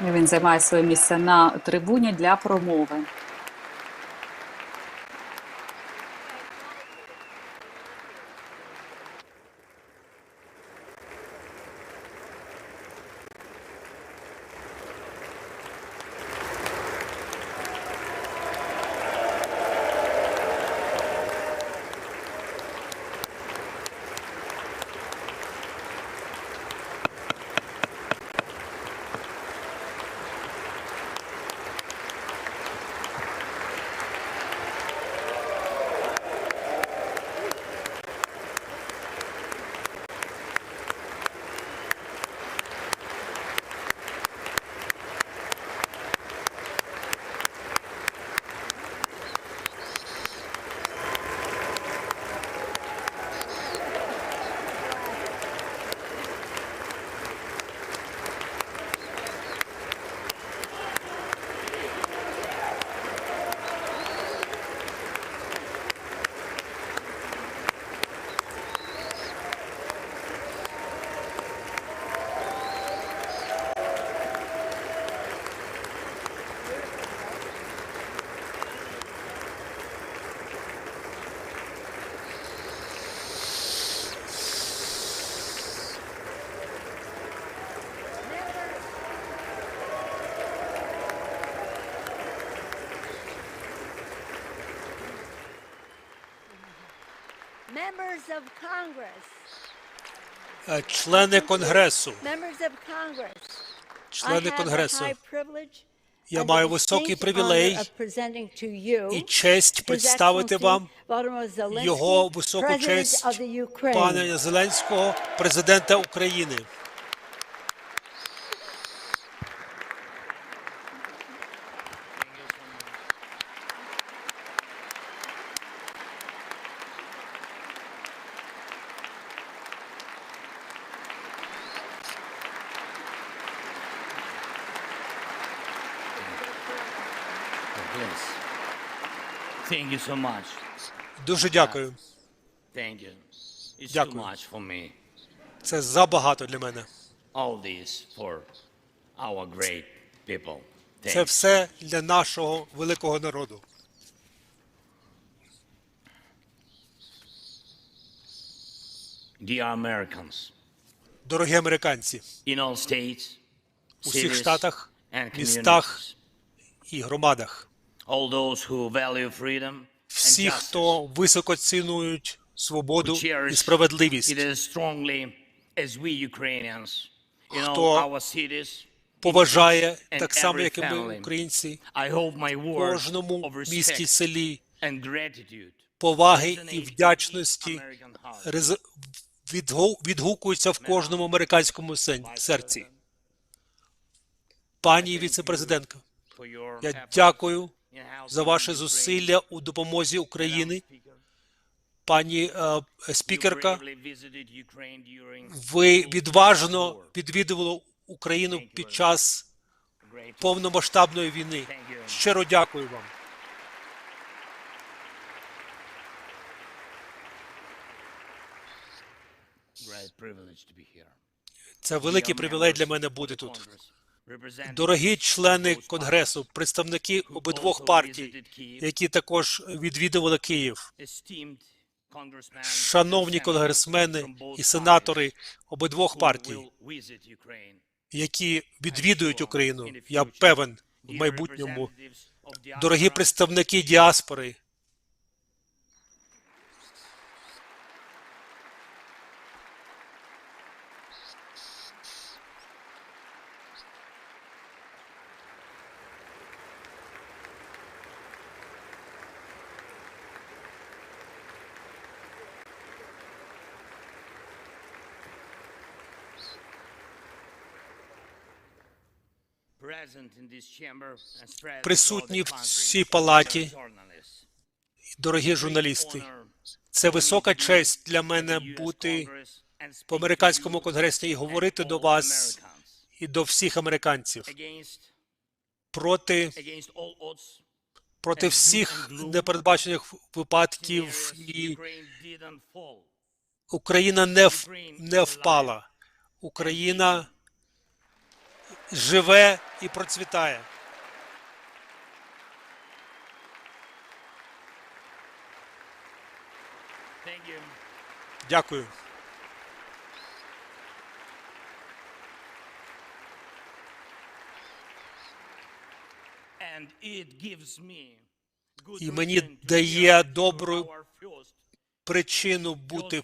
Він займає своє місце на трибуні для промови. Члени Конгресу, члени Конгресу, я маю високий привілей і честь представити вам його високу честь пана Зеленського, президента України. Yes. Thank you so much. Дуже дякую. Thank you. It's too Дякую. much for me. Це забагато для мене. All this for our great people. Це все для нашого великого народу. Dear Americans, Дорогі американці, in all states, у всіх cities, штатах, and містах communities, і громадах, всі, хто високо цінують свободу і справедливість, Хто поважає так само, як і ми, українці, в кожному місті, селі, поваги і вдячності відгукуються в кожному американському серці. Пані віцепрезидентка, я дякую за ваші зусилля у допомозі України. Пані е, спікерка, ви відважно відвідували Україну під час повномасштабної війни. Щиро дякую вам. Це великий привілей для мене бути тут. Дорогі члени Конгресу, представники обидвох партій, які також відвідували Київ, шановні конгресмени і сенатори обидвох партій, які відвідують Україну. Я певен в майбутньому. Дорогі представники діаспори, Присутні в цій палаті, дорогі журналісти. Це висока честь для мене бути по американському конгресі і говорити до вас і до всіх американців проти, проти всіх непередбачених випадків, і. Україна не, в- не впала. Україна живе і процвітає. Дякую. І мені дає добру Причину бути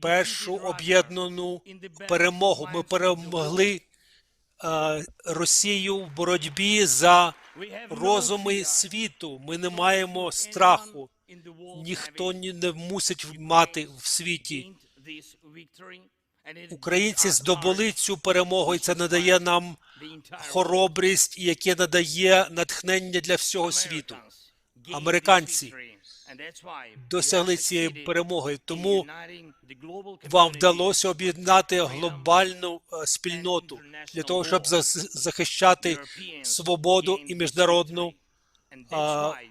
першу об'єднану перемогу. Ми перемогли е, Росію в боротьбі за розуми світу. Ми не маємо страху. Ніхто ні- не мусить мати в світі. Українці здобули цю перемогу, і це надає нам хоробрість, яке надає натхнення для всього світу. Американці Досягли цієї перемоги, тому вам вдалося об'єднати глобальну е, спільноту для того, щоб захищати свободу і міжнародну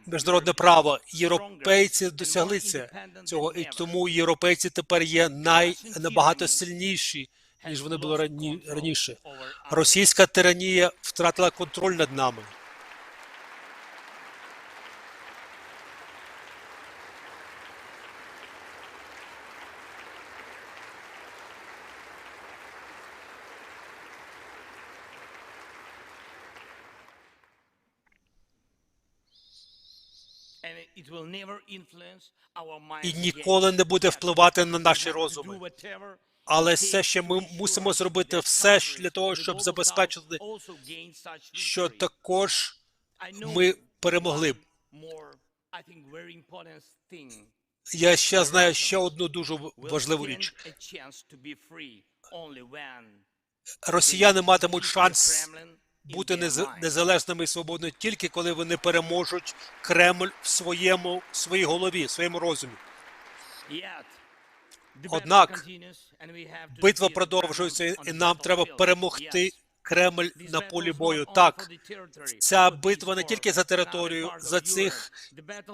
міжнародне право. Європейці досягли це цього, і тому європейці тепер є най набагато сильніші, ніж вони були рані, раніше. Російська тиранія втратила контроль над нами. І ніколи не буде впливати на наші розуми. Але все ще ми мусимо зробити все для того, щоб забезпечити, що також ми перемогли. Я ще знаю ще одну дуже важливу річ. Росіяни матимуть шанс бути незалежними і свободними тільки коли вони переможуть Кремль в своєму в своїй голові, в своєму розумі. Однак, Битва продовжується, і нам треба перемогти. Кремль на полі бою. Так, ця битва не тільки за територію, за цих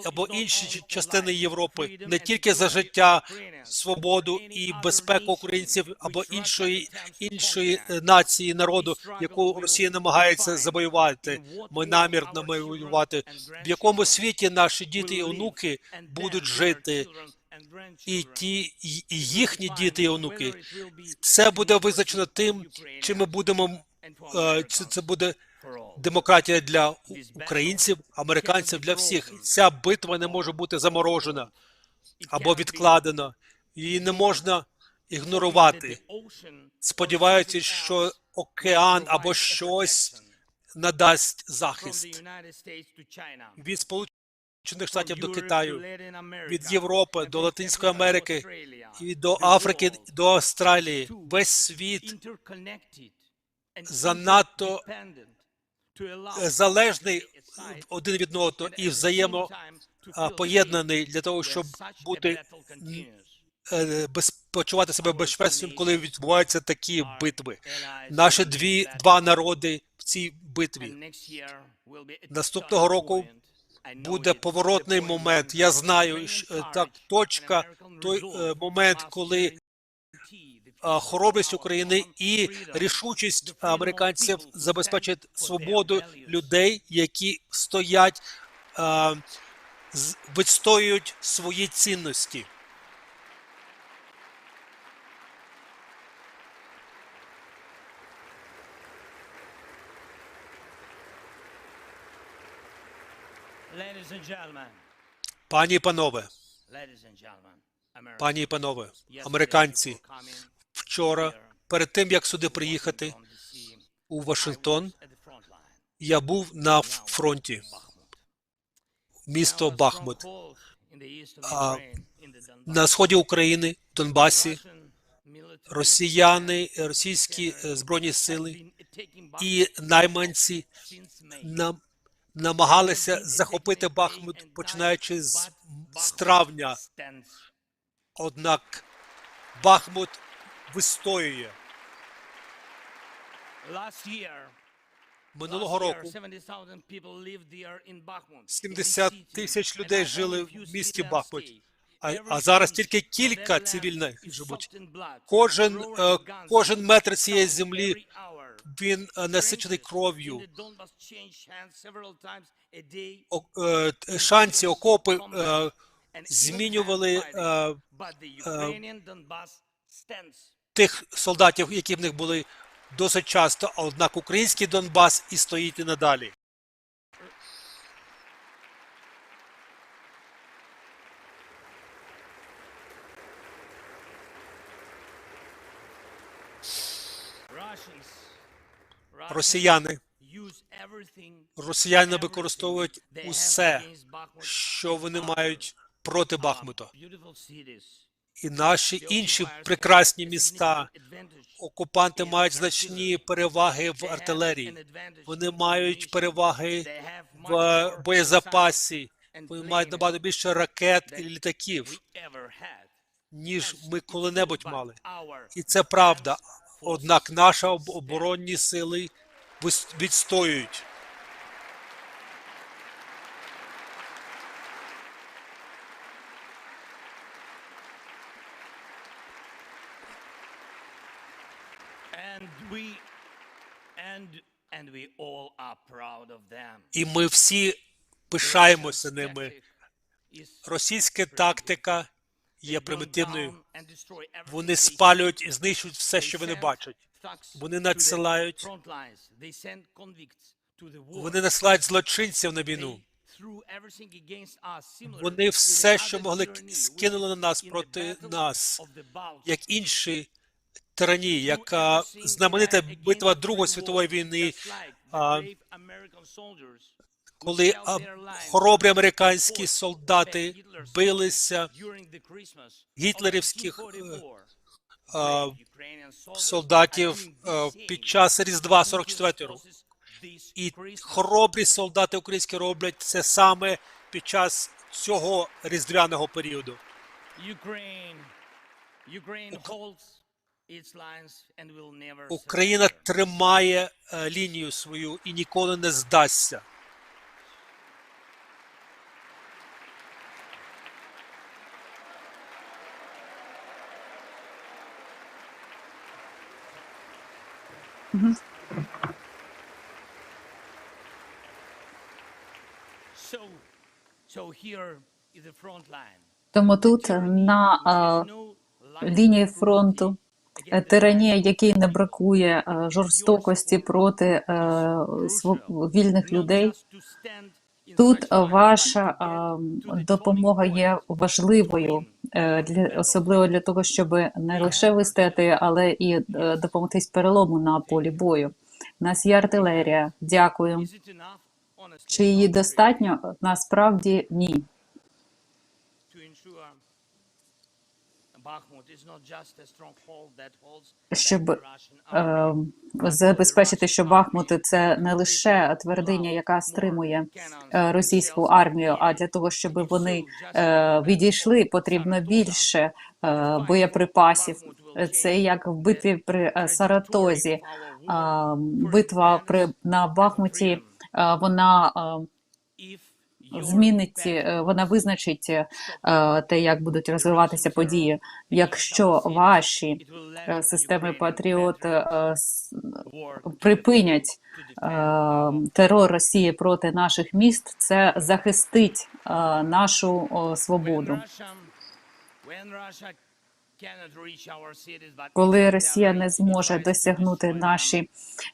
або інші частини Європи, не тільки за життя, свободу і безпеку українців або іншої іншої е, нації народу, яку Росія намагається завоювати. Ми намірно воювати. В якому світі наші діти і онуки будуть жити, і ті і їхні діти і онуки. Це буде визначено тим, чи ми будемо е, чи це буде демократія для українців, американців, для всіх. Ця битва не може бути заморожена або відкладена. Її не можна ігнорувати, сподіваючись, що океан або щось надасть захист від Сполучених Штатів до Китаю, від Європи до Латинської Америки і до Африки, до Австралії. Весь світ занадто е, залежний один від одного і взаємо поєднаний для того, щоб бути е, без, почувати себе безпечним, коли відбуваються такі битви. Наші дві два народи в цій битві. Наступного року буде поворотний момент. Я знаю, що, е, так точка, той момент, коли Хоробрість України і рішучість американців забезпечить свободу людей, які стоять, відстоюють свої цінності. Пані і панове, пані і панове, американці, вчора, перед тим як сюди приїхати у Вашингтон, я був на фронті, місто Бахмут, А, на сході України, в Донбасі, росіяни, російські е, збройні сили і найманці нам намагалися захопити Бахмут, починаючи з, з травня. Однак Бахмут вистоює. Минулого року 70 70 тисяч людей жили в місті Бахмут. А, а зараз тільки кілька цивільних живуть. Кожен, е, кожен метр цієї землі він е, насичений кров'ю. Е, шанці, окопи змінювали тих солдатів, які в них були досить часто, а однак український Донбас і стоїть і надалі. Росіяни, росіяни використовують усе, що вони мають проти Бахмута. І наші інші прекрасні міста, окупанти мають значні переваги в артилерії. Вони мають переваги в боєзапасі. Вони мають набагато більше ракет і літаків, ніж ми коли-небудь мали. І це правда. Однак наші оборонні сили відстоюють. And we and and we all are proud of them. І ми всі пишаємося ними. Російська тактика є примітивною. Вони спалюють і знищують все, що вони бачать. Вони надсилають-. Вони насилають злочинців на війну. Вони все, що могли, скинули на нас проти нас, як інші тиранії, яка знаменита битва Другої світової війни, а, коли а, хоробрі американські солдати билися гітлерівських е, а, солдатів е, під час Різдва 44 року. І хоробрі солдати українські роблять це саме під час цього різдвяного періоду. Україна тримає е, лінію свою і ніколи не здасться. So, so here is the. Тому тут на е, лінії фронту тиранія, якій не бракує е, жорстокості проти е, вільних людей. Тут е, ваша е, допомога є важливою, е, для особливо для того, щоб не лише вистояти, але і е, допомогтись перелому на полі бою. У нас є артилерія. Дякую. Чи її достатньо? Насправді ні. Щоб е, забезпечити, що Бахмут це не лише твердиня, яка стримує е, російську армію, а для того, щоб вони е, відійшли, потрібно більше е, боєприпасів. Це як в битві при Саратозі. Битва при на Бахмуті е, вона е, змінить, е, вона визначить е, те, як будуть розвиватися події. Якщо ваші е, системи Патріот припинять терор Росії проти наших міст, це захистить нашу свободу. Коли Росія не зможе досягнути наші,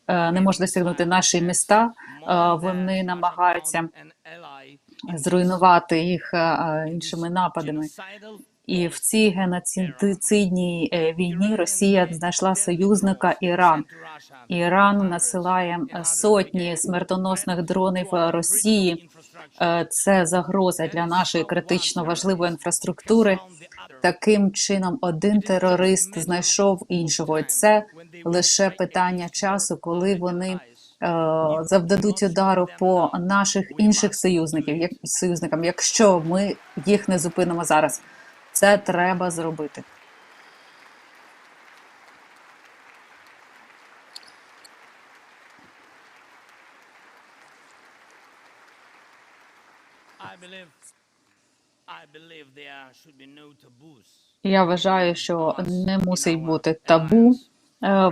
е, не може досягнути наші міста, вони намагаються зруйнувати їх е, е, іншими нападами. І в цій геноцидній е, війні Росія знайшла союзника Іран. Іран насилає сотні смертоносних дронів Росії. Це загроза для нашої критично важливої інфраструктури. Таким чином, один терорист знайшов іншого. Це лише питання часу, коли вони завдадуть удару по наших інших союзників, як союзникам, якщо ми їх не зупинимо зараз. Це треба зробити. Я вважаю, що не мусить бути табу. е,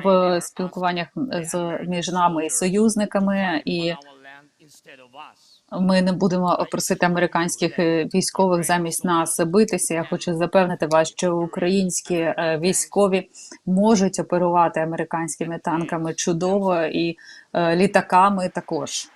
в спілкуваннях з між нами і союзниками, і ми не будемо просити американських е, військових замість нас битися. Я хочу запевнити вас, що українські е, військові можуть оперувати американськими танками чудово і е, літаками також.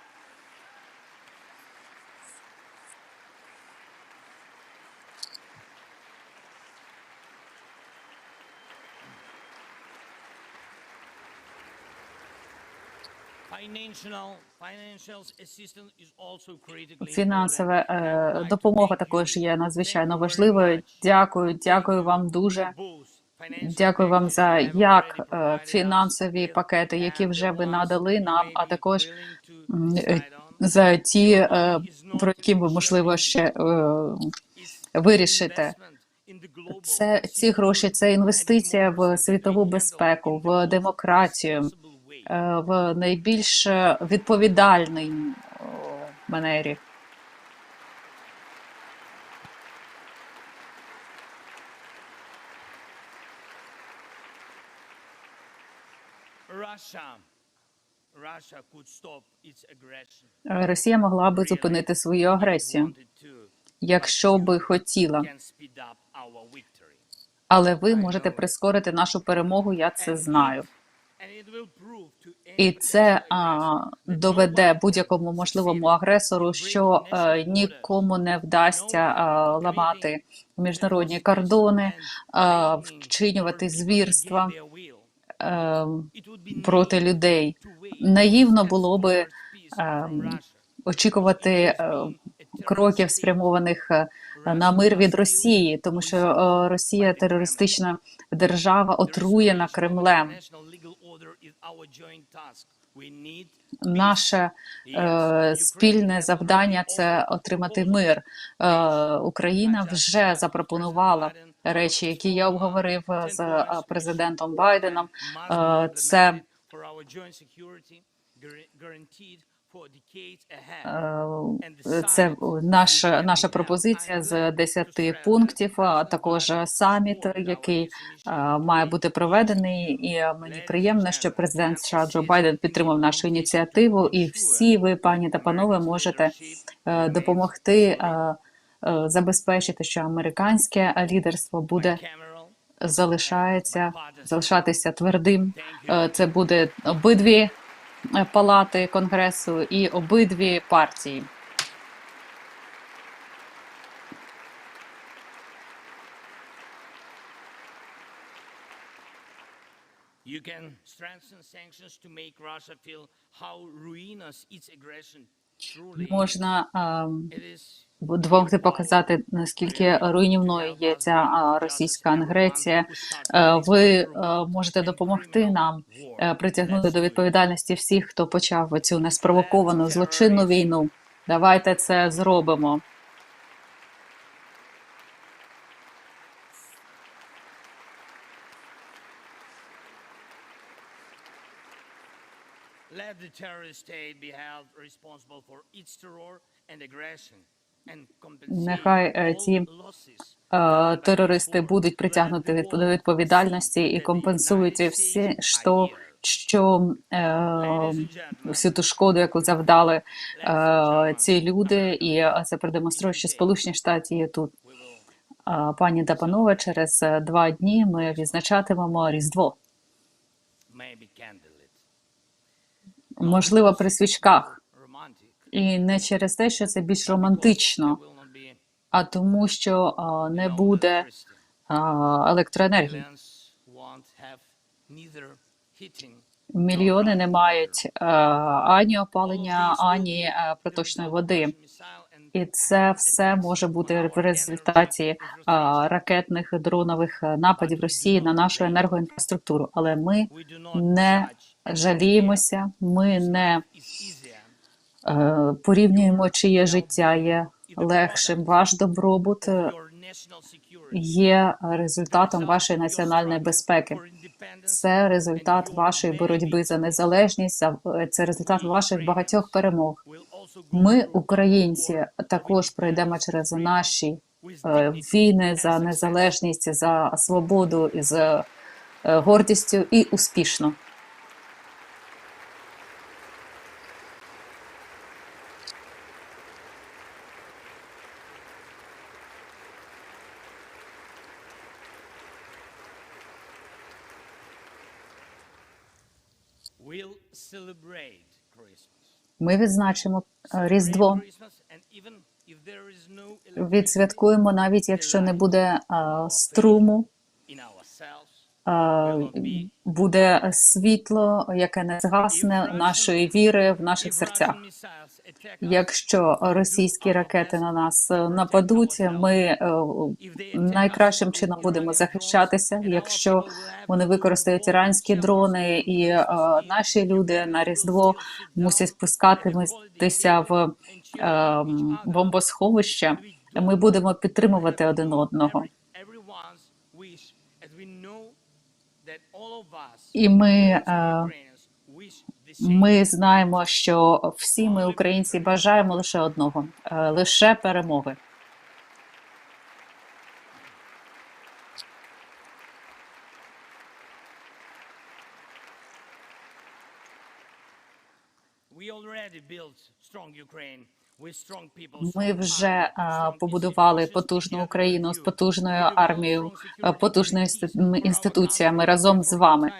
Фінансова е, допомога також є надзвичайно важливою. Дякую, дякую вам дуже. Дякую вам за як е, фінансові пакети, які вже ви надали нам, а також е, за ті е, про які ви можливо ще е, вирішите. Це ці гроші, це інвестиція в світову безпеку, в демократію, в найбільш е, відповідальній о, манері. Е, Росія могла би зупинити свою агресію, якщо би хотіла. Але ви можете прискорити нашу перемогу. Я це знаю. І це а, доведе будь-якому можливому агресору, що е, нікому не вдасться е, ламати міжнародні кордони, е, вчинювати звірства be проти людей. Наївно було би Russia. очікувати е, кроків, спрямованих на мир від Росії, тому що е, Росія терористична держава, отруєна Кремлем. Наше е, спільне завдання це отримати мир. Е, Україна вже запропонувала речі, які я обговорив з е, президентом Байденом. Е, Це е, це наша наша пропозиція з 10 пунктів, а також саміт, який е, має бути проведений. І мені приємно, що президент США Джо Байден підтримав нашу ініціативу. І всі ви, пані та панове, можете е, допомогти е, е, забезпечити, що американське лідерство буде залишається залишатися твердим. Е, Це буде обидві е, палати конгресу і обидві партії. You can strengthen sanctions to make Russia feel how ruinous its aggression. Можна допомогти показати наскільки руйнівною є ця російська агресія. Е, Ви е, можете допомогти нам е, притягнути до відповідальності всіх, хто почав цю неспровоковану злочинну війну. Давайте це зробимо. Let the terrorist state be held responsible for its terror and aggression and compensate Нехай, е, losses Е, Терористи будуть притягнуті від- до відповідальності і компенсують всі, що, що е, всю ту шкоду, яку завдали е, ці люди, і це продемонструє, що Сполучені Штати є тут. Пані та панове, через два дні ми відзначатимемо Різдво. Можливо, при свічках. І не через те, що це більш романтично, а тому, що е, не буде е, електроенергії. Мільйони не мають е, ані опалення, ані е, проточної води. І це все може бути в результаті е, ракетних дронових нападів Росії на нашу енергоінфраструктуру. Але ми не жаліємося, ми не е, порівнюємо, чиє життя є легшим. Ваш добробут е, є результатом вашої національної безпеки. Це результат вашої боротьби за незалежність, е, це результат ваших багатьох перемог. Ми, українці, також пройдемо через наші війни за незалежність, за свободу і з гордістю і успішно. Ми відзначимо е, Різдво. Відсвяткуємо навіть якщо не буде е, струму, буде світло, яке не згасне нашої віри в наших серцях. Якщо російські ракети на нас е, нападуть, ми е, найкращим чином будемо захищатися. Якщо вони використають іранські дрони, і е, наші люди на різдво мусять спускатися в е, бомбосховища, ми будемо підтримувати один одного. І ми, е, ми знаємо, що всі ми, українці, бажаємо лише одного е, лише перемоги. We already built strong Ukraine. Ми вже побудували потужну Україну з потужною армією, our інституціями разом з вами.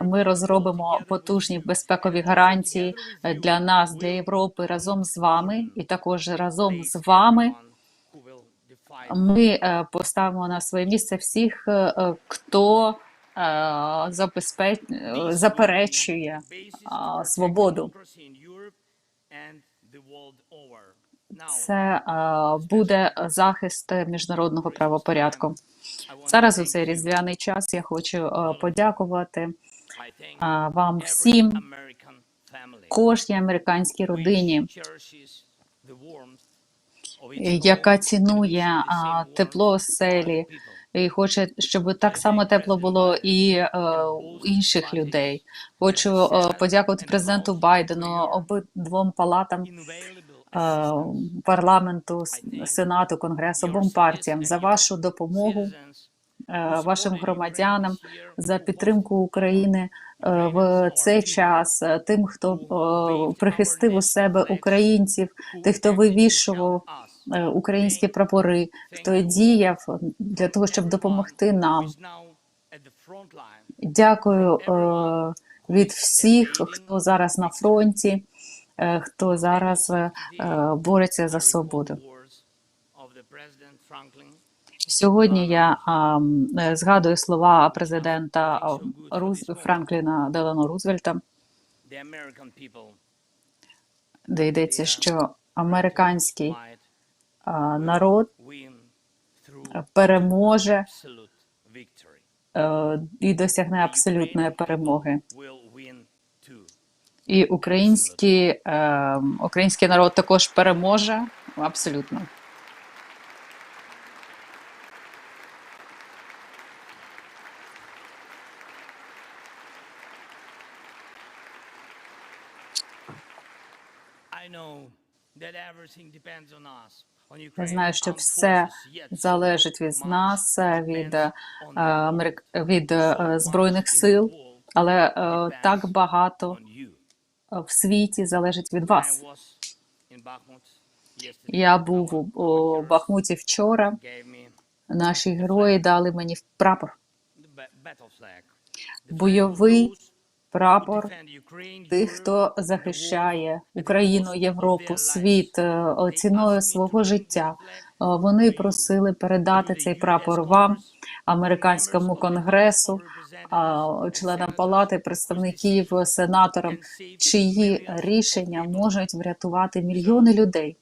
Ми розробимо потужні безпекові гарантії е, для нас, для Європи, разом з вами, і також разом з вами. Ми е, поставимо на своє місце всіх, е, хто забезпеч... заперечує свободу. Це е, буде захист міжнародного правопорядку. Зараз у цей різдвяний час я хочу е, подякувати е, вам всім, кожній американській родині, яка цінує тепло оселі і хоче, щоб так само тепло було і е, у інших людей. Хочу е, подякувати президенту Байдену, обидвом палатам е, парламенту, сенату, конгресу, обом партіям за вашу допомогу. е, вашим громадянам за підтримку України е, в цей час, е, тим, хто е, прихистив у себе українців, тих, хто вивішував е, українські прапори, хто діяв для того, щоб допомогти нам. Дякую е, від всіх, хто зараз на фронті, е, хто зараз е, е, бореться за свободу. Сьогодні я а, е, згадую слова президента Руз... Франкліна Делано Рузвельта, де йдеться, що американський а, народ переможе е, і досягне абсолютної перемоги. І український, е, український народ також переможе. Абсолютно. Я знаю, що все залежить від нас, е, від, е, від е, збройних сил, але так багато в світі залежить від вас. Я був у, Бахмуті вчора. Наші герої дали мені прапор, бойовий прапор тих, хто захищає Україну, Європу, світ е, ціною свого життя. Е, Вони просили передати цей прапор вам, американському конгресу, членам палати, представників, сенаторам, чиї рішення можуть врятувати мільйони людей.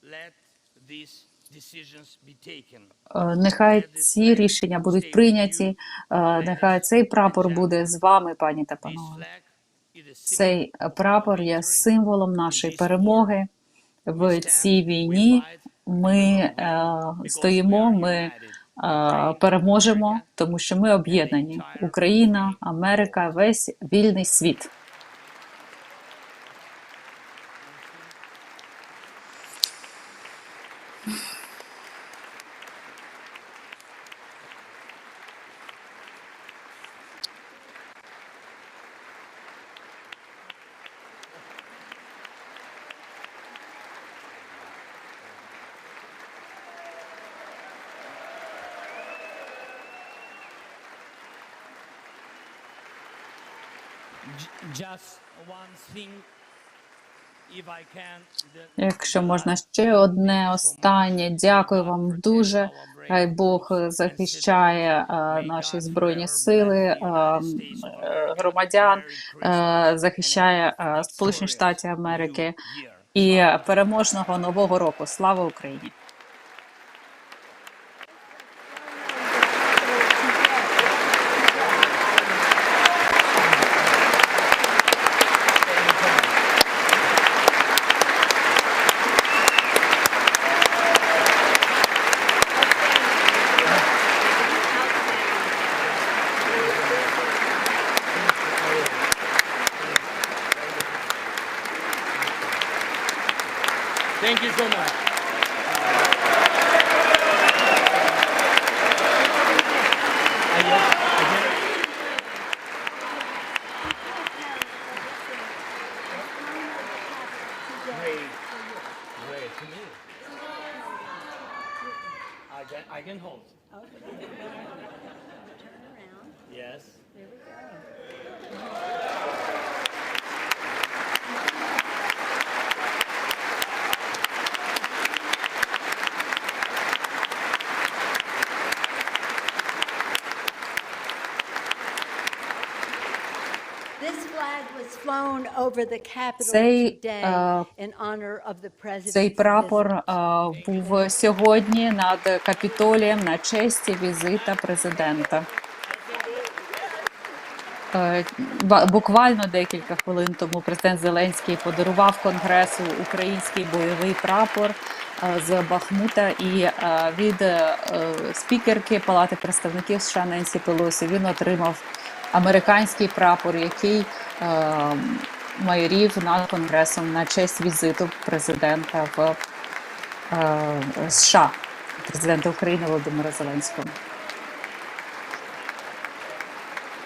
Е, Нехай ці рішення будуть прийняті. е, Нехай цей прапор буде з вами, пані та панове. Цей прапор є символом нашої перемоги в цій війні. Ми е, стоїмо, ми переможемо, тому що ми об'єднані. Україна, Америка, весь вільний світ. Just one thing, if I can. the- Якщо можна ще одне останнє, дякую вам дуже. Хай Бог захищає наші збройні сили, громадян, захищає Сполучені Штати Америки і переможного нового року. Слава Україні! Thank you so much. Again, again. Great, great to me. I can, I can hold. Yes. This flag was flown over the Capitol Цей, е, Цей прапор е, був сьогодні над Капітолієм на честь візита президента. Е, Буквально декілька хвилин тому президент Зеленський подарував Конгресу український бойовий прапор з Бахмута і від спікерки Палати представників США Ненсі Пелосі він отримав американський прапор, який е, майорів над Конгресом на честь візиту президента в е, США, президента України Володимира Зеленського.